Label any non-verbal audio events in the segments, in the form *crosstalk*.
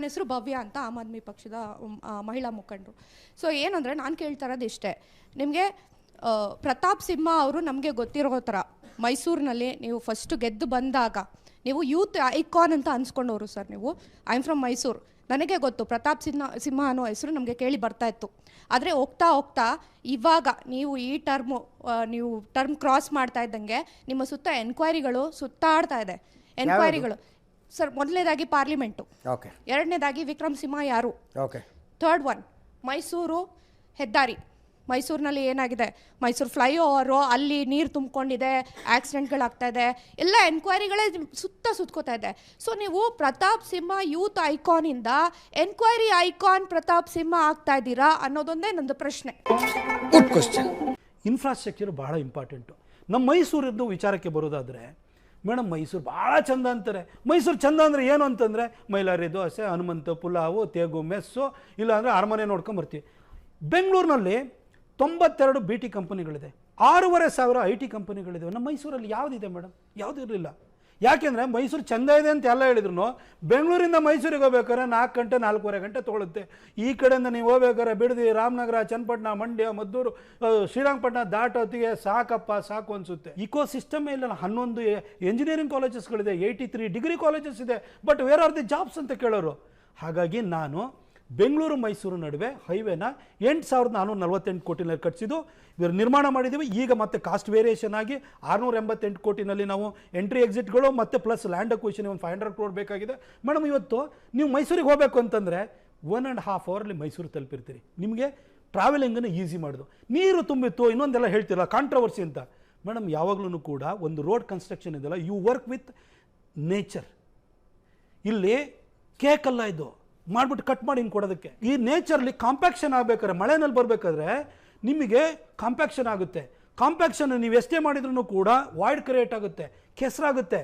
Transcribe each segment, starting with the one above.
ನನ್ನ ಹೆಸರು ಭವ್ಯ ಅಂತ ಆಮ್ ಆದ್ಮಿ ಪಕ್ಷದ ಮಹಿಳಾ ಮುಖಂಡರು. ಸೊ ಏನಂದರೆ ನಾನು ಕೇಳ್ತಾ ಇರೋದು ಇಷ್ಟೇ. ನಿಮಗೆ ಪ್ರತಾಪ್ ಸಿಂಹ ಅವರು ನಮಗೆ ಗೊತ್ತಿರೋ ಥರ ಮೈಸೂರಿನಲ್ಲಿ ನೀವು ಫಸ್ಟ್ ಗೆದ್ದು ಬಂದಾಗ ನೀವು ಯೂತ್ ಐಕಾನ್ ಅಂತ ಅನ್ಸ್ಕೊಂಡವರು ಸರ್ ನೀವು. I am from Mysuru. ನನಗೆ ಗೊತ್ತು ಪ್ರತಾಪ್ ಸಿಂಹ ಸಿಂಹ ಅನ್ನೋ ಹೆಸರು ನಮಗೆ ಕೇಳಿ ಬರ್ತಾ ಇತ್ತು. ಆದರೆ ಹೋಗ್ತಾ ಹೋಗ್ತಾ ಇವಾಗ ನೀವು ಈ ಟರ್ಮು ನೀವು ಟರ್ಮ್ ಕ್ರಾಸ್ ಮಾಡ್ತಾ ಇದ್ದಂಗೆ ನಿಮ್ಮ ಸುತ್ತ ಎನ್ಕ್ವೈರಿಗಳು ಸುತ್ತಾಡ್ತಾ ಇದೆ. ಎನ್ಕ್ವೈರಿಗಳು ಸರ್ ಮೊದಲನೇದಾಗಿ ಪಾರ್ಲಿಮೆಂಟು. ಓಕೆ. ಎರಡನೇದಾಗಿ ವಿಕ್ರಮ್ ಸಿಂಹ ಯಾರು? ಓಕೆ. ಥರ್ಡ್ ಒನ್ ಮೈಸೂರು ಹೆದ್ದಾರಿ. ಮೈಸೂರಿನಲ್ಲಿ ಏನಾಗಿದೆ? ಮೈಸೂರು ಫ್ಲೈಓವರು ಅಲ್ಲಿ ನೀರು ತುಂಬಿಕೊಂಡಿದೆ ಆಕ್ಸಿಡೆಂಟ್ಗಳಾಗ್ತಾ ಇದೆ ಎಲ್ಲ ಎನ್ಕ್ವೈರಿಗಳೇ ಸುತ್ತ ಸುತ್ಕೋತಾ ಇದೆ. ಸೊ ನೀವು ಪ್ರತಾಪ್ ಸಿಂಹ ಯೂತ್ ಐಕಾನಿಂದ ಎನ್ಕ್ವೈರಿ ಐಕಾನ್ ಪ್ರತಾಪ್ ಸಿಂಹ ಆಗ್ತಾ ಇದ್ದೀರಾ ಅನ್ನೋದೊಂದೇ ನಂದು ಪ್ರಶ್ನೆ. ಗುಡ್ ಕ್ವಶನ್ ಇನ್ಫ್ರಾಸ್ಟ್ರಕ್ಚರ್ ಬಹಳ ಇಂಪಾರ್ಟೆಂಟು ನಮ್ಮ ಮೈಸೂರಿಂದು ವಿಚಾರಕ್ಕೆ ಬರೋದಾದರೆ ಮೇಡಮ್ ಮೈಸೂರು ಭಾಳ ಚಂದ ಅಂತಾರೆ. ಮೈಸೂರು ಚಂದ ಅಂದರೆ ಏನು ಅಂತಂದರೆ ಮೈಲಾರಿ ದೋಸೆ, ಹನುಮಂತ ಪುಲಾವು, ತೇಗು ಮೆಸ್ಸು, ಇಲ್ಲಾಂದರೆ ಅರಮನೆ ನೋಡ್ಕೊಂಬರ್ತೀವಿ ಬೆಂಗಳೂರಿನಲ್ಲಿ ತೊಂಬತ್ತೆರಡು ಬಿ ಟಿ ಕಂಪನಿಗಳಿದೆ ಆರೂವರೆ ಸಾವಿರ ಐ ಟಿ ಕಂಪನಿಗಳಿದೆ ನಮ್ಮ ಮೈಸೂರಲ್ಲಿ ಯಾವುದಿದೆ ಮೇಡಮ್? ಯಾವುದೂ ಇರಲಿಲ್ಲ ಯಾಕೆಂದರೆ ಮೈಸೂರು ಚಂದ ಇದೆ ಅಂತ ಎಲ್ಲ ಹೇಳಿದ್ರು ಬೆಂಗಳೂರಿಂದ ಮೈಸೂರಿಗೆ ಹೋಗ್ಬೇಕಾದ್ರೆ ನಾಲ್ಕು ಗಂಟೆ, ನಾಲ್ಕೂವರೆ ಗಂಟೆ ತೊಗೊಳುತ್ತೆ. ಈ ಕಡೆಯಿಂದ ನೀವು ಹೋಗ್ಬೇಕಾದ್ರೆ ಬಿಡದಿ, ರಾಮನಗರ, ಚನ್ನಪಟ್ಟಣ, ಮಂಡ್ಯ, ಮದ್ದೂರು ಶ್ರೀರಂಗಪಟ್ಟಣ ದಾಟೋತ್ತಿಗೆ ಸಾಕಪ್ಪ, ಸಾಕು ಅನಿಸುತ್ತೆ. ಇಕೋ ಸಿಸ್ಟಮ್ ಇಲ್ಲ ಹನ್ನೊಂದು ಎಂಜಿನಿಯರಿಂಗ್ ಕಾಲೇಜಸ್ಗಳಿದೆ ಏಯ್ಟಿ ತ್ರೀ ಡಿಗ್ರಿ ಕಾಲೇಜಸ್ ಇದೆ but where are the jobs ಅಂತ ಕೇಳೋರು? ಹಾಗಾಗಿ ನಾನು ಬೆಂಗಳೂರು ಮೈಸೂರು ನಡುವೆ ಹೈವೇನ ಎಂಟು ಸಾವಿರದ ನಾನ್ನೂರ ನಲವತ್ತೆಂಟು ಕೋಟಿನಲ್ಲಿ ಕಟ್ಟಿಸಿದ್ದು ಇವರು ನಿರ್ಮಾಣ ಮಾಡಿದ್ದೀವಿ ಈಗ ಮತ್ತೆ ಕಾಸ್ಟ್ ವೇರಿಯೇಷನ್ ಆಗಿ ಆರುನೂರ ಎಂಬತ್ತೆಂಟು ಕೋಟಿನಲ್ಲಿ ನಾವು ಎಂಟ್ರಿ ಎಕ್ಸಿಟ್ಗಳು ಮತ್ತು ಪ್ಲಸ್ ಲ್ಯಾಂಡ್ ಅಕ್ವಿಷನ್ ಒಂದು ಫೈವ್ ಹಂಡ್ರೆಡ್ ಕ್ರೋಡ್ ಬೇಕಾಗಿದೆ. ಮೇಡಮ್ ಇವತ್ತು ನೀವು ಮೈಸೂರಿಗೆ ಹೋಗಬೇಕು ಅಂತಂದರೆ ಒನ್ ಆ್ಯಂಡ್ ಹಾಫ್ ಅವರಲ್ಲಿ ಮೈಸೂರು ತಲುಪಿರ್ತೀರಿ. ನಿಮಗೆ ಟ್ರಾವೆಲಿಂಗನ್ನು ಈಸಿ ಮಾಡೋದು. ನೀರು ತುಂಬಿತ್ತು, ಇನ್ನೊಂದೆಲ್ಲ ಹೇಳ್ತಿಲ್ಲ ಕಾಂಟ್ರವರ್ಸಿ ಅಂತ. ಮೇಡಮ್ ಯಾವಾಗಲೂ ಕೂಡ ಒಂದು ರೋಡ್ ಕನ್ಸ್ಟ್ರಕ್ಷನ್ ಇದೆಯಲ್ಲ ಯು ವರ್ಕ್ ವಿತ್ ನೇಚರ್ ಇಲ್ಲಿ ಕೇಕಲ್ಲ ಇದು. ಮಾಡ್ಬಿಟ್ಟು ಕಟ್ ಮಾಡಿ ಹಿಂಗೆ ಕೊಡೋದಕ್ಕೆ. ಈ ನೇಚರ್ಲಿ ಕಾಂಪ್ಯಾಕ್ಷನ್ ಆಗಬೇಕಾದ್ರೆ, ಮಳೆನಲ್ಲಿ ಬರಬೇಕಾದ್ರೆ ನಿಮಗೆ ಕಾಂಪ್ಯಾಕ್ಷನ್ ಆಗುತ್ತೆ. ಕಾಂಪ್ಯಾಕ್ಷನ್ ನೀವು ಎಷ್ಟೇ ಮಾಡಿದ್ರೂ ಕೂಡ ವಾಯ್ಡ್ ಕ್ರಿಯೇಟ್ ಆಗುತ್ತೆ, ಕೆಸರಾಗುತ್ತೆ.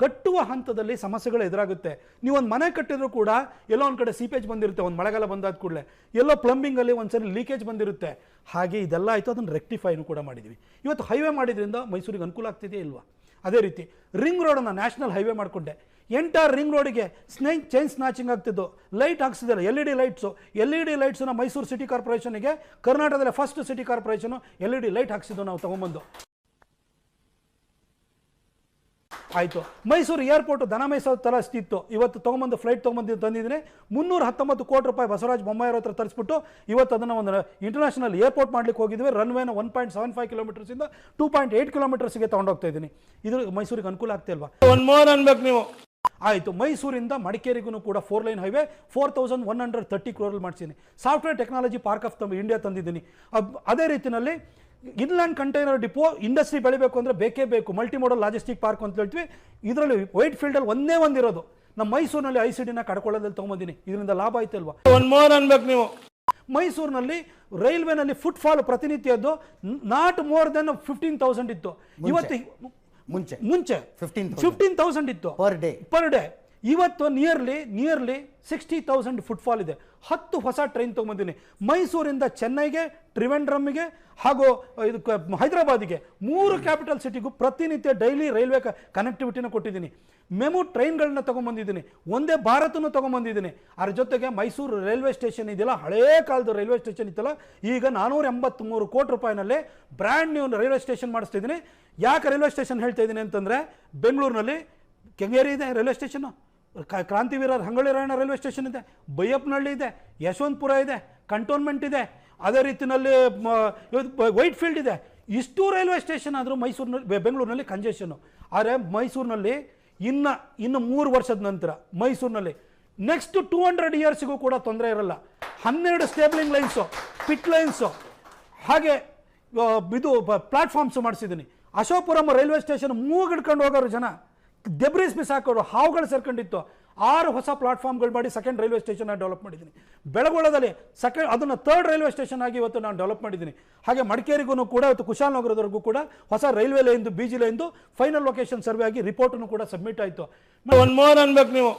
ಕಟ್ಟುವ ಹಂತದಲ್ಲಿ ಸಮಸ್ಯೆಗಳು ಎದುರಾಗುತ್ತೆ. ನೀವು ಒಂದು ಮನೆ ಕಟ್ಟಿದ್ರು ಕೂಡ ಎಲ್ಲೋ ಒಂದು ಕಡೆ ಸೀಪೇಜ್ ಬಂದಿರುತ್ತೆ, ಒಂದು ಮಳೆಗಾಲ ಬಂದಾದ ಕೂಡಲೇ. ಎಲ್ಲೋ ಪ್ಲಂಬಿಂಗಲ್ಲಿ ಒಂದ್ಸರಿ ಲೀಕೇಜ್ ಬಂದಿರುತ್ತೆ. ಹಾಗೆ ಇದೆಲ್ಲ ಆಯಿತು, ಅದನ್ನು ರೆಕ್ಟಿಫೈನು ಕೂಡ ಮಾಡಿದ್ವಿ. ಇವತ್ತು ಹೈವೇ ಮಾಡಿದ್ರಿಂದ ಮೈಸೂರಿಗೆ ಅನುಕೂಲ ಆಗ್ತಿದೆಯಾ ಇಲ್ವಾ? ಅದೇ ರೀತಿ ರಿಂಗ್ ರೋಡನ್ನು ನ್ಯಾಷನಲ್ ಹೈವೇ ಮಾಡಿಕೊಂಡೆ. ಎಂಟರ್ ರಿಂಗ್ ರೋಡಿಗೆ ಸ್ನೇಕ್ ಚೈನ್ ಸ್ನಾಚಿಂಗ್ ಆಗ್ತಿದ್ದು. Light ಹಾಕ್ಸಿದ್ದಾರೆ. L E D lights L E D ಲೈಟ್ಸನ್ನು Mysuru city ಕಾರ್ಪೊರೇಷನ್ಗೆ ಕರ್ನಾಟಕದಲ್ಲಿ first city corporation L E D light ಹಾಕ್ಸಿದ್ದು ನಾವು ತೊಗೊಂಬಂದು. ಆಯಿತು. ಮೈಸೂರು ಏರ್ಪೋರ್ಟ್ ದನ ಮೈಸೂರು ಥರ ಇತ್ತು ಇವತ್ತು ತೊಗೊಂಬಂದು ಫ್ಲೈಟ್ ತೊಗೊಂಬಂದು ತಂದಿದ್ದೀನಿ. ಮುನ್ನೂರ ಹತ್ತೊಂಬತ್ತು ಕೋಟಿ ರೂಪಾಯಿ ಬಸವರಾಜ ಬೊಮ್ಮಾಯಿ ಹತ್ರ ತರಿಸ್ಬಿಟ್ಟು ಇವತ್ತು ಅದನ್ನು ಒಂದು ಇಂಟರ್ನ್ಯಾಷನಲ್ ಏರ್ಪೋರ್ಟ್ ಮಾಡಲಿಕ್ಕೆ ಹೋಗಿದ್ವಿ. ರನ್ವೇನ ಒನ್ ಪಾಯಿಂಟ್ ಸೆವೆನ್ ಫೈವ್ ಕಿಲೋಮೀಟರ್ಸಿಂದ ಟೂ ಪಾಯಿಂಟ್ ಏಯ್ಟ್ ಕಿಲೋಮೀಟರ್ಸ್ಗೆ ತೊಗೊಂಡೋಗ್ತಾ ಇದ್ದೀನಿ. ಇದು ಮೈಸೂರಿಗೆ ಅನುಕೂಲ ಆಗ್ತಿಲ್ವಾ ಒನ್ ಮೋರ್ ಅನ್ಬೇಕು ನೀವು. ಆಯಿತು. ಮೈಸೂರಿಂದ ಮಡಿಕೇರಿಗೂ ಕೂಡ four line highway four thousand one hundred thirty ಕ್ರೋರಲ್ಲಿ ಮಾಡ್ಸೀನಿ ಸಾಫ್ಟ್ವೇರ್ ಟೆಕ್ನಾಲಜಿ ಪಾರ್ಕ್ ಆಫ್ ತಮ್ಮ ಇಂಡಿಯಾ ತಂದಿದ್ದೀನಿ. ಅದೇ ರೀತಿಯಲ್ಲಿ ಇನ್ಲ್ಯಾಂಡ್ ಕಂಟೈನರ್ ಡಿಪೋ ಇಂಡಸ್ಟ್ರಿ ಬೆಳಿಬೇಕು ಅಂದರೆ ಬೇಕೇ ಬೇಕು. ಮಲ್ಟಿ ಮೋಡಲ್ ಲಾಜಿಸ್ಟಿಕ್ ಪಾರ್ಕ್ ಅಂತ ಹೇಳ್ತೀವಿ. ಇದರಲ್ಲಿ ವೈಟ್ ಫೀಲ್ಡಲ್ಲಿ ಒಂದೇ ಒಂದಿರೋದು. ನಮ್ಮ ಮೈಸೂರಿನಲ್ಲಿ ಐ ಸಿ ಡಿನ ಕಡ್ಕೊಳ್ಳೋದಲ್ಲಿ ತೊಗೊಂಬಂದಿನಿ. ಇದರಿಂದ ಲಾಭ ಆಯ್ತಲ್ವಾ? ಒನ್ ಮೋರ್ ಅನ್ಬೇಕು ನೀವು. ಮೈಸೂರಿನಲ್ಲಿ ರೈಲ್ವೆನಲ್ಲಿ footfall ಪ್ರತಿನಿತ್ಯದ್ದು not more than fifteen thousand ಇತ್ತು. ಇವತ್ತು ಮುಂಚೆ. ಮುಂಚೆ. ಫಿಫ್ಟೀನ್ ಫಿಫ್ಟೀನ್ ತೌಸಂಡ್ ಇತ್ತು. ಪರ್ ಡೇ ಪರ್ ಡೇ ಇವತ್ತು nearly nearly sixty thousand footfall ಇದೆ. ಹತ್ತು ಹೊಸ ಟ್ರೈನ್ ತೊಗೊಂಬಂದಿನಿ. ಮೈಸೂರಿಂದ ಚೆನ್ನೈಗೆ ಟ್ರಿವೆಂಡ್ರಮ್ಗೆ ಹಾಗೂ ಇದು ಹೈದರಾಬಾದಿಗೆ ಮೂರು ಕ್ಯಾಪಿಟಲ್ ಸಿಟಿಗೂ ಪ್ರತಿನಿತ್ಯ ಡೈಲಿ ರೈಲ್ವೆ ಕನೆಕ್ಟಿವಿಟಿನ ಕೊಟ್ಟಿದ್ದೀನಿ ಮೆಮು ಟ್ರೈನ್ಗಳನ್ನ ತೊಗೊಂಬಂದಿದ್ದೀನಿ ಒಂದೇ ಭಾರತನೂ ತೊಗೊಂಬಂದಿದ್ದೀನಿ ಅದ್ರ ಜೊತೆಗೆ ಮೈಸೂರು ರೈಲ್ವೆ ಸ್ಟೇಷನ್ ಇದೆಯಲ್ಲ? ಹಳೇ ಕಾಲದ ರೈಲ್ವೆ ಸ್ಟೇಷನ್ ಇತ್ತಲ್ಲ? ಈಗ ನಾನೂರ ಎಂಬತ್ತ್ಮೂರು ಕೋಟಿ ರೂಪಾಯಿನಲ್ಲಿ ಬ್ರ್ಯಾಂಡ್ ನ್ಯೂ ರೈಲ್ವೆ ಸ್ಟೇಷನ್ ಮಾಡಿಸ್ತಿದ್ದೀನಿ ಯಾಕೆ ರೈಲ್ವೆ ಸ್ಟೇಷನ್ ಹೇಳ್ತಾ ಇದ್ದೀನಿ ಅಂತಂದರೆ ಬೆಂಗಳೂರಿನಲ್ಲಿ ಕೆಂಗೇರಿ ಇದೆ railway station Krantiveera Hangolli Rayanna railway station ಇದೆ. ಬೈಯಪ್ಪನಹಳ್ಳಿ ಇದೆ. ಯಶವಂತಪುರ ಇದೆ. ಕಂಟೋನ್ಮೆಂಟ್ ಇದೆ. ಅದೇ ರೀತಿಯಲ್ಲಿ ವೈಟ್ ಫೀಲ್ಡ್ ಇದೆ. ಇಷ್ಟು ರೈಲ್ವೆ ಸ್ಟೇಷನ್ ಆದರೂ ಮೈಸೂರಿನಲ್ಲಿ ಬೆಂಗಳೂರಿನಲ್ಲಿ ಕಂಜೆಷನ್ನು ಆದರೆ ಮೈಸೂರಿನಲ್ಲಿ ಇನ್ನು ಇನ್ನು ಮೂರು ವರ್ಷದ ನಂತರ ಮೈಸೂರಿನಲ್ಲಿ ನೆಕ್ಸ್ಟ್ ಟೂ ಹಂಡ್ರೆಡ್ ಇಯರ್ಸಿಗೂ ಕೂಡ ತೊಂದರೆ ಇರಲ್ಲ. ಹನ್ನೆರಡು ಸ್ಟೇಬ್ಲಿಂಗ್ ಲೈನ್ಸು ಪಿಟ್ ಲೈನ್ಸು ಹಾಗೆ ಇದು ಪ್ಲಾಟ್ಫಾರ್ಮ್ಸ್ ಮಾಡಿಸಿದ್ದೀನಿ. ಅಶೋಕಪುರಂ ರೈಲ್ವೆ ಸ್ಟೇಷನ್ ಮೂಗಿಡ್ಕೊಂಡು ಹೋಗೋರು ಜನ. ದೆಬ್ರೀಸ್ ಮಿಸ್ ಹಾಕೋರು ಹಾವುಗಳು ಸೇರ್ಕೊಂಡಿತ್ತು. ಆರು ಹೊಸ ಪ್ಲಾಟ್ಫಾರ್ಮ್ಗಳು ಮಾಡಿ ಸೆಕೆಂಡ್ ರೈಲ್ವೆ ಸ್ಟೇಷನ್ ಡೆವಲಪ್ ಮಾಡಿದ್ದೀನಿ. ಬೆಳಗೊಳದಲ್ಲಿ ಸೆಕೆಂಡ್ ಅದನ್ನು ಥರ್ಡ್ ರೈಲ್ವೆ ಸ್ಟೇಷನ್ ಆಗಿ ಇವತ್ತು ನಾನು ಡೆವಲಪ್ ಮಾಡಿದ್ದೀನಿ. ಹಾಗೆ ಮಡಿಕೇರಿಗೂ ಕೂಡ ಇವತ್ತು ಕುಶಾಲನಗರದವರೆಗೂ ಕೂಡ ಹೊಸ ರೈಲ್ವೆ ಲೈನ್ದು ಬಿ ಜಿ ಲೈನ್ದು ಫೈನಲ್ ಲೊಕೇಶನ್ ಸರ್ವೆ ಆಗಿ ರಿಪೋರ್ಟನ್ನು ಕೂಡ ಸಬ್ಮಿಟ್ ಆಯಿತು. ಒನ್ ಮೋರ್ ಅನ್ಬೇಕು ನೀವು.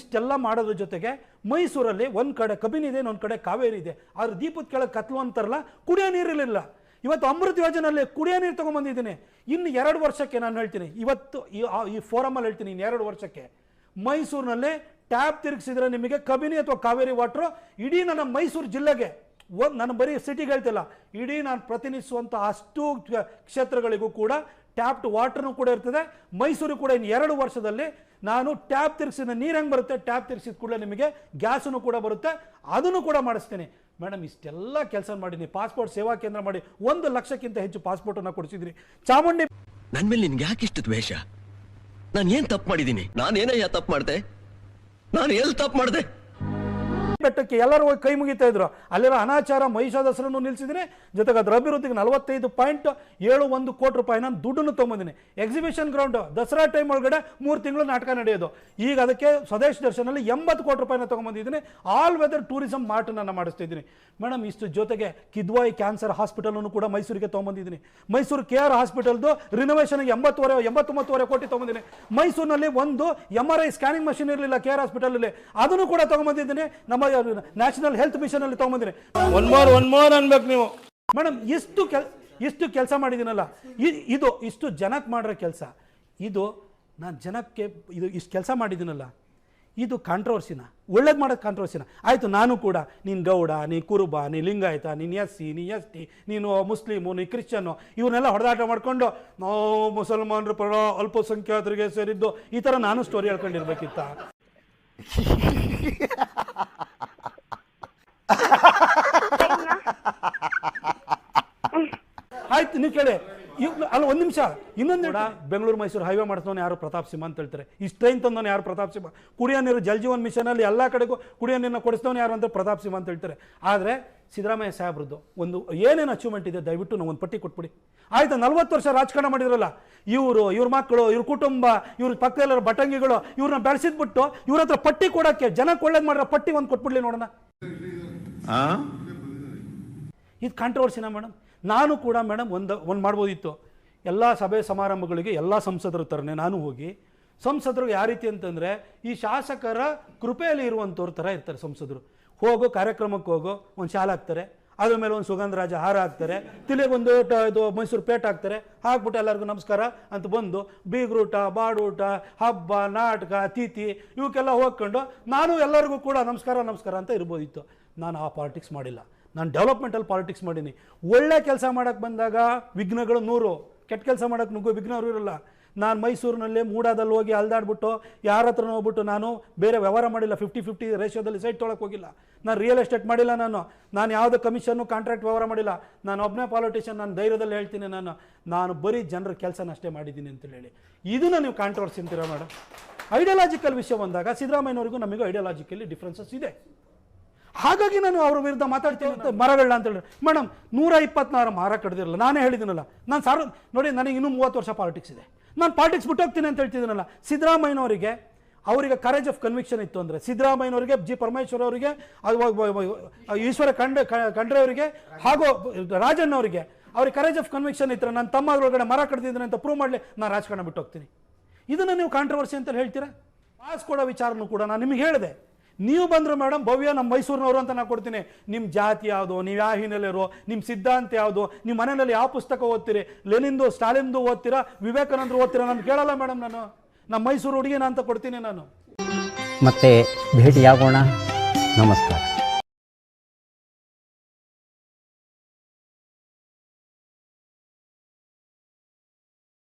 ಇಷ್ಟೆಲ್ಲ ಮಾಡೋದ್ರ ಜೊತೆಗೆ ಮೈಸೂರಲ್ಲಿ ಒಂದು ಕಡೆ ಕಬಿನಿ ಇದೆ ಇನ್ನೊಂದು ಕಡೆ ಕಾವೇರಿ ಇದೆ. ಆದ್ರೆ ದೀಪದ ಕೆಳಗೆ ಕತ್ಲು ಅಂತಾರಲ್ಲ ಕುಡಿಯೋ ನೀರಿರಲಿಲ್ಲ. ಇವತ್ತು ಅಮೃತ ಯೋಜನೆಯಲ್ಲಿ ಕುಡಿಯೋ ನೀರು ತೊಗೊಂಬಂದಿದ್ದೀನಿ ಇನ್ನು ಎರಡು ವರ್ಷಕ್ಕೆ ನಾನು ಹೇಳ್ತೀನಿ. ಇವತ್ತು ಈ ಫೋರಮಲ್ಲಿ ಹೇಳ್ತೀನಿ, ಇನ್ನು ಎರಡು ವರ್ಷಕ್ಕೆ. ಮೈಸೂರಿನಲ್ಲಿ ಟ್ಯಾಪ್ ತಿರುಗಿಸಿದ್ರೆ ನಿಮಗೆ ಕಬಿನಿ ಅಥವಾ ಕಾವೇರಿ ವಾಟ್ರು ಇಡೀ ನನ್ನ ಮೈಸೂರು ಜಿಲ್ಲೆಗೆ, ಒಂದು ನಾನು ಬರೀ ಸಿಟಿಗೆ ಹೇಳ್ತಿಲ್ಲ, ಇಡೀ ನಾನು ಪ್ರತಿನಿಧಿಸುವಂಥ ಅಷ್ಟು ಕ್ಷೇತ್ರಗಳಿಗೂ ಕೂಡ ಟ್ಯಾಪ್ಡ್ ವಾಟರ್ನು ಕೂಡ ಇರ್ತದೆ. ಮೈಸೂರು ಕೂಡ ಇನ್ನು ಎರಡು ವರ್ಷದಲ್ಲಿ ನಾನು ಟ್ಯಾಪ್ ತಿರುಗಿಸಿದ ನೀರು ಹೆಂಗೆ ಬರುತ್ತೆ ಟ್ಯಾಪ್ ತಿರುಗಿಸಿದ ಕೂಡಲೇ ನಿಮಗೆ ಗ್ಯಾಸನ್ನು ಕೂಡ ಬರುತ್ತೆ. ಅದನ್ನು ಕೂಡ ಮಾಡಿಸ್ತೀನಿ. ಮೇಡಮ್, ಇಷ್ಟೆಲ್ಲ ಕೆಲಸ ಮಾಡಿದ್ದೀನಿ ಪಾಸ್ಪೋರ್ಟ್ ಸೇವಾ ಕೇಂದ್ರ ಮಾಡಿ ಒಂದು ಲಕ್ಷಕ್ಕಿಂತ ಹೆಚ್ಚು ಪಾಸ್ಪೋರ್ಟನ್ನು ಕೊಡಿಸಿದ್ರಿ. ಚಾಮುಂಡಿ ನನ್ ಮೇಲೆ ನಿನ್ಗೆ ಇಷ್ಟು ದ್ವೇಷ? ನಾನು ಏನ್ ತಪ್ಪು ಮಾಡಿದ್ದೀನಿ? ನಾನೇನಯ್ಯ ತಪ್ಪು ಮಾಡಿದೆ? ನಾನು ಎಲ್ಲಿ ತಪ್ಪು ಮಾಡ್ದೆ? ಬೆಟ್ಟಕ್ಕೆ ಎಲ್ಲರೂ ಹೋಗಿ ಕೈ ಮುಗಿತಾ ಇದ್ರು. ಅಲ್ಲಿರೋ ಅನಾಚಾರ ಮಹಿಷಾದಸರನ್ನು ನಿಲ್ಲಿಸಿದ್ದೀನಿ. ಜೊತೆಗೆ ಅದರ ಅಭಿವೃದ್ಧಿಗೆ ನಲವತ್ತೈದು ಪಾಯಿಂಟ್ ಏಳು ಒಂದು ಕೋಟಿ ರೂಪಾಯಿ ನಾನು ದುಡ್ಡನ್ನು ತೊಗೊಂಬಂದಿನಿ. ಎಕ್ಸಿಬಿಷನ್ ಗ್ರೌಂಡ್ ದಸರಾ ಟೈಮ್ ಒಳಗಡೆ ಮೂರು ತಿಂಗಳು ನಾಟಕ ನಡೆಯೋದು. ಈಗ ಅದಕ್ಕೆ ಸ್ವದೇಶ ದರ್ಶನಲ್ಲಿ ಎಂಬತ್ತು ಕೋಟಿ ರೂಪಾಯಿನ ತೊಗೊಂಬಂದಿದ್ದೀನಿ. ಆಲ್ ವೆದರ್ ಟೂರಿಸಂ ಮಾರ್ಟನ್ನು ಮಾಡಿಸ್ತಾ ಇದ್ದೀನಿ ಮೇಡಮ್, ಇಷ್ಟು ಜೊತೆಗೆ ಕಿದ್ವಾಯಿ ಕ್ಯಾನ್ಸರ್ ಹಾಸ್ಪಿಟಲನ್ನು ಕೂಡ ಮೈಸೂರಿಗೆ ತೊಗೊಂಬಂದಿದ್ದೀನಿ. ಮೈಸೂರು ಕೆ ಆರ್ ಹಾಸ್ಪಿಟಲ್ದು ರಿನೋವೇಷನ್ಗೆ ಎಂಬತ್ತುವರೆ, ಎಂಬತ್ತೊಂಬತ್ತುವರೆ ಕೋಟಿ ತೊಗೊಂಬಂದಿನಿ ಮೈಸೂರಿನಲ್ಲಿ ಒಂದು M R I scanning machine ಇರಲಿಲ್ಲ ಕೆ ಆರ್ ಹಾಸ್ಪಿಟಲಲ್ಲಿ ಅದನ್ನು ಕೂಡ ತೊಗೊಂಬಂದಿದ್ದೀನಿ. ನಮ್ಮ ನ್ಯಾಷನಲ್ ಹೆಲ್ತ್ ಮಿಷನ್ ಅಲ್ಲಿ ತಗೊಂಬಂದಿರಿ ಒನ್ ಮೋರ್ ಒನ್ ಮೋರ್ ಅನ್ಬೇಕು ನೀವು. ಮೇಡಮ್ ಎಷ್ಟು ಕೆಲ್ ಎಷ್ಟು ಕೆಲಸ ಮಾಡಿದ್ದೀನಲ್ಲ ಇದು ಇಷ್ಟು ಜನಕ್ಕೆ ಮಾಡಿರೋ ಕೆಲಸ. ಇದು ನಾನು ಜನಕ್ಕೆ ಇದು ಇಷ್ಟು ಕೆಲಸ ಮಾಡಿದ್ದೀನಲ್ಲ ಇದು ಕಾಂಟ್ರವರ್ಸಿನ ಒಳ್ಳೇದು ಮಾಡೋದು ಕಾಂಟ್ರವರ್ಸಿನ ಆಯಿತು ನಾನು ಕೂಡ ನೀನು ಗೌಡ ನೀ ಕುರುಬ ನೀ ಲಿಂಗಾಯತ ನೀನು ಎಸ್ ಸಿ ನೀ ಎಸ್ ಟಿ ನೀನು ಮುಸ್ಲಿಮು ನೀ ಕ್ರಿಶ್ಚನ್ನು ಇವನ್ನೆಲ್ಲ ಹೊಡೆದಾಟ ಮಾಡ್ಕೊಂಡು ನಾವು ಮುಸಲ್ಮಾನರು ಪರ ಅಲ್ಪಸಂಖ್ಯಾತರಿಗೆ ಸೇರಿದ್ದು ಈ ಥರ ನಾನು ಸ್ಟೋರಿ ಹೇಳ್ಕೊಂಡಿರ್ಬೇಕಿತ್ತ? *laughs* ಆಯ್ತು ನೀವು ಕೇಳಿ. ಅಲ್ಲ, ಒಂದು ನಿಮಿಷ. ಇನ್ನೊಂದು ಬೆಂಗಳೂರು ಮೈಸೂರು ಹೈವೇ ಮಾಡಿಸೋನು ಯಾರು ಪ್ರತಾಪ್ ಸಿಂಹ ಅಂತ ಹೇಳ್ತಾರೆ. ಇಷ್ಟು ಟ್ರೈನ್ ತಂದವನು ಯಾರು ಪ್ರತಾಪ್ ಸಿಂಹ? ಕುಡಿಯೋ ನೀರು ಜಲ್ ಜೀವನ್ ಮಿಷನಲ್ಲಿ ಎಲ್ಲ ಕಡೆಗೂ ಕುಡಿಯೋ ನೀರನ್ನ ಕೊಡಿಸಿದವನು ಯಾರು ಅಂತ ಪ್ರತಾಪ್ ಸಿಂಹ ಅಂತ ಹೇಳ್ತಾರೆ. ಆದರೆ ಸಿದ್ದರಾಮಯ್ಯ ಸಾಹೇಬ್ರದ್ದು ಒಂದು ಏನೇನು ಅಚೀವ್ಮೆಂಟ್ ಇದೆ, ದಯವಿಟ್ಟು ನಾವು ಒಂದು ಪಟ್ಟಿ ಕೊಟ್ಬಿಡಿ. ಆಯ್ತು, ನಲ್ವತ್ತು ವರ್ಷ ರಾಜಕಾರಣ ಮಾಡಿದ್ರಲ್ಲ, ಇವರು, ಇವ್ರ ಮಕ್ಕಳು ಇವ್ರ ಕುಟುಂಬ, ಇವ್ರ ಪಕ್ಕದಲ್ಲಿರೋ ಬಟಂಗಿಗಳು ಇವ್ರನ್ನ ಬೆಳೆಸಿದ್ಬಿಟ್ಟು ಇವ್ರ ಹತ್ರ ಪಟ್ಟಿ ಕೊಡೋಕ್ಕೆ ಜನಕ್ಕೆ ಒಳ್ಳೇದು ಮಾಡಿರೋ ಪಟ್ಟಿ ಒಂದು ಕೊಟ್ಬಿಡ್ಲಿ ನೋಡೋಣ. ಇದು ಕಾಂಟ್ರವರ್ಸಿನ ಮೇಡಮ್ ನಾನು ಕೂಡ ಮೇಡಮ್ ಒಂದು ಒಂದು ಮಾಡ್ಬೋದಿತ್ತು. ಎಲ್ಲ ಸಭೆ ಸಮಾರಂಭಗಳಿಗೆ ಎಲ್ಲ ಸಂಸದರ ಥರನೇ ನಾನು ಹೋಗಿ. ಸಂಸದರು ಯಾವ ರೀತಿ ಅಂತಂದರೆ ಈ ಶಾಸಕರ ಕೃಪೆಯಲ್ಲಿ ಇರುವಂಥವ್ರ ಥರ ಇರ್ತಾರೆ ಸಂಸದರು. ಹೋಗೋ ಕಾರ್ಯಕ್ರಮಕ್ಕೆ ಹೋಗೋ, ಒಂದು ಶಾಲೆ ಹಾಕ್ತಾರೆ. ಅದ್ರ ಮೇಲೆ ಒಂದು ಸುಗಂಧರಾಜ ಹಾರ ಹಾಕ್ತಾರೆ. ತಿಲೆಗೊಂದು ಇದು ಮೈಸೂರು ಪೇಟ್ ಹಾಕ್ತಾರೆ. ಹಾಕ್ಬಿಟ್ಟು ಎಲ್ಲರಿಗೂ ನಮಸ್ಕಾರ ಅಂತ ಬಂದು ಬೀಗ್ರೂಟ, ಬಾಡೂಟ, ಹಬ್ಬ, ನಾಟಕ, ಅತಿಥಿ ಇವಕ್ಕೆಲ್ಲ ಹೋಗ್ಕೊಂಡು ನಾನು ಎಲ್ಲರಿಗೂ ಕೂಡ ನಮಸ್ಕಾರ ನಮಸ್ಕಾರ ಅಂತ ಇರ್ಬೋದಿತ್ತು. ನಾನು ಆ ಪಾಲಿಟಿಕ್ಸ್ ಮಾಡಿಲ್ಲ. ನಾನು ಡೆವಲಪ್ಮೆಂಟಲ್ಲಿ ಪಾಲಿಟಿಕ್ಸ್ ಮಾಡೀನಿ. ಒಳ್ಳೆ ಕೆಲಸ ಮಾಡೋಕ್ಕೆ ಬಂದಾಗ ವಿಘ್ನಗಳು ನೂರು. ಕೆಟ್ಟ ಕೆಲಸ ಮಾಡೋಕ್ಕೆ ನುಗ್ಗೋ ಅವರು ಇರಲ್ಲ. ನಾನು ಮೈಸೂರಿನಲ್ಲಿ ಮೂಡಾದಲ್ಲಿ ಹೋಗಿ ಅಲ್ದಾಡ್ಬಿಟ್ಟು ಯಾರ ಹತ್ರ ಹೋಗ್ಬಿಟ್ಟು ನಾನು ಬೇರೆ ವ್ಯವಹಾರ ಮಾಡಿಲ್ಲ ಫಿಫ್ಟಿ ಫಿಫ್ಟಿ ರೇಷಿಯೋದಲ್ಲಿ ಸೈಟ್ ತೊಳಕ್ಕೆ ಹೋಗಿಲ್ಲ. ನಾನು ರಿಯಲ್ ಎಸ್ಟೇಟ್ ಮಾಡಿಲ್ಲ ನಾನು. ನಾನು ಯಾವುದೇ ಕಮಿಷನ್ನು ಕಾಂಟ್ರಾಕ್ಟ್ ವ್ಯವಹಾರ ಮಾಡಿಲ್ಲ. ನಾನು ಒಬ್ಬನೇ ಪಾಲಿಟಿಷಿಯನ್ ನಾನು ಧೈರ್ಯದಲ್ಲಿ ಹೇಳ್ತೀನಿ ನಾನು. ನಾನು ಬರೀ ಜನರ ಕೆಲಸನ ಅಷ್ಟೇ ಮಾಡಿದ್ದೀನಿ ಅಂತೇಳಿ ಹೇಳಿ. ಇದನ್ನು ನೀವು ಕಾಂಟ್ರವರ್ಸಿ ಅಂತೀರಾ ಮೇಡಮ್ ಐಡಿಯಾಲಜಿಕಲ್ ವಿಷಯ ಬಂದಾಗ ಸಿದ್ದರಾಮಯ್ಯನವರಿಗೂ ನಮಗೂ ಐಡಿಯಾಲಜಿಕಲಿ ಡಿಫ್ರೆನ್ಸಸ್ ಇದೆ. ಹಾಗಾಗಿ ನಾನು ಅವ್ರ ವಿರುದ್ಧ ಮಾತಾಡ್ತೀನಿ ಅಂತ ಮರಗಳನ್ನ ಅಂತ ಹೇಳಿ ಮೇಡಮ್ ನೂರ ಇಪ್ಪತ್ನಾರು ಮರ ಕಡ್ದಿರಲ್ಲ. ನಾನೇ ಹೇಳಿದ್ದೀನಲ್ಲ ನಾನು ಸಾರ್ ನೋಡಿ, ನನಗೆ ಇನ್ನೂ ಮೂವತ್ತು ವರ್ಷ ಪಾಲಿಟಿಕ್ಸ್ ಇದೆ. ನಾನು ಪಾಲಿಟಿಕ್ಸ್ ಬಿಟ್ಟೋಗ್ತೀನಿ ಅಂತ ಹೇಳ್ತಿದ್ದೀನಲ್ಲ ಸಿದ್ದರಾಮಯ್ಯನವರಿಗೆ ಅವರಿಗೆ ಕರೇಜ್ ಆಫ್ ಕನ್ವಿಕ್ಷನ್ ಇತ್ತು ಅಂದರೆ, ಸಿದ್ದರಾಮಯ್ಯನವರಿಗೆ, ಜಿ ಪರಮೇಶ್ವರ್ ಅವರಿಗೆ ಈಶ್ವರ ಖಂಡ್ರೆ ಖಂಡ್ರೆ ಹಾಗೂ ರಾಜಣ್ಣ ಅವರಿಗೆ ಅವ್ರಿಗೆ ಕರೇಜ್ ಆಫ್ ಕನ್ವಿಕ್ಷನ್ ಇತ್ತು ನನ್ನ ತಮ್ಮ ಒಳಗಡೆ ಮರ ಕಡ್ದಿದ್ದೀನಿ ಅಂತ ಪ್ರೂವ್ ಮಾಡಲಿ, ನಾನು ರಾಜಕಾರಣ ಬಿಟ್ಟು ಹೋಗ್ತೀನಿ ಇದನ್ನು ನೀವು ಕಾಂಟ್ರವರ್ಸಿ ಅಂತ ಹೇಳ್ತೀರಾ? ಪಾಸ್ ಕೊಡೋ ವಿಚಾರನೂ ಕೂಡ ನಾನು ನಿಮಗೆ ಹೇಳಿದೆ. ನೀವು ಬಂದ್ರೆ ಮೇಡಮ್ ಭವ್ಯ ನಮ್ಮ ಮೈಸೂರಿನವರು ಅಂತ ನಾನು ಕೊಡ್ತೀನಿ. ನಿಮ್ಮ ಜಾತಿ ಯಾವುದು, ನೀವು ಯಾವ ಹಿನ್ನೆಲೆಯರು ನಿಮ್ಮ ಸಿದ್ಧಾಂತ ಯಾವುದು ನಿಮ್ಮ ಮನೆಯಲ್ಲಿ ಯಾವ ಪುಸ್ತಕ ಓದ್ತೀರಿ ಲೆನಿಂದು ಸ್ಟಾಲಿನ್ದು ಓದ್ತೀರಾ, ವಿವೇಕಾನಂದರು ಓದ್ತೀರಾ ನಾನು ಕೇಳಲ್ಲ ಮೇಡಮ್ ನಾನು. ನಮ್ಮ ಮೈಸೂರು ಹುಡುಗಿನ ಅಂತ ಕೊಡ್ತೀನಿ ನಾನು. ಮತ್ತೆ ಭೇಟಿಯಾಗೋಣ. ನಮಸ್ಕಾರ.